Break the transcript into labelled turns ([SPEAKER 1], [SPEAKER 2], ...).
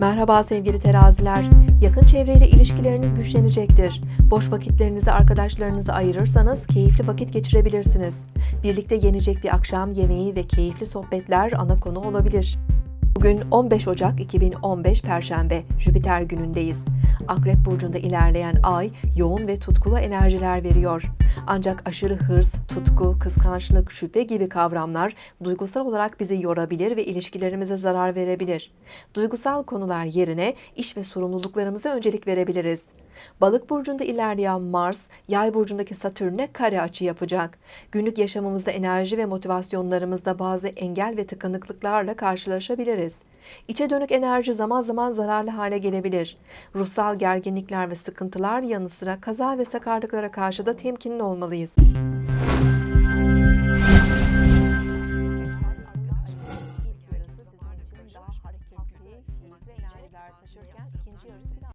[SPEAKER 1] Merhaba sevgili teraziler. Yakın çevreyle ilişkileriniz güçlenecektir. Boş vakitlerinizi arkadaşlarınıza ayırırsanız keyifli vakit geçirebilirsiniz. Birlikte yenecek bir akşam yemeği ve keyifli sohbetler ana konu olabilir. Bugün 15 Ocak 2015 Perşembe, Jüpiter günündeyiz. Akrep burcunda ilerleyen ay yoğun ve tutkulu enerjiler veriyor. Ancak aşırı hırs, tutku, kıskançlık, şüphe gibi kavramlar duygusal olarak bizi yorabilir ve ilişkilerimize zarar verebilir. Duygusal konular yerine iş ve sorumluluklarımıza öncelik verebiliriz. Balık burcunda ilerleyen Mars, Yay burcundaki Satürn'e kare açı yapacak. Günlük yaşamımızda enerji ve motivasyonlarımızda bazı engel ve tıkanıklıklarla karşılaşabiliriz. İçe dönük enerji zaman zaman zararlı hale gelebilir. Ruhsal gerginlikler ve sıkıntılar yanı sıra kaza ve sakarlıklara karşı da temkinli olmalıyız.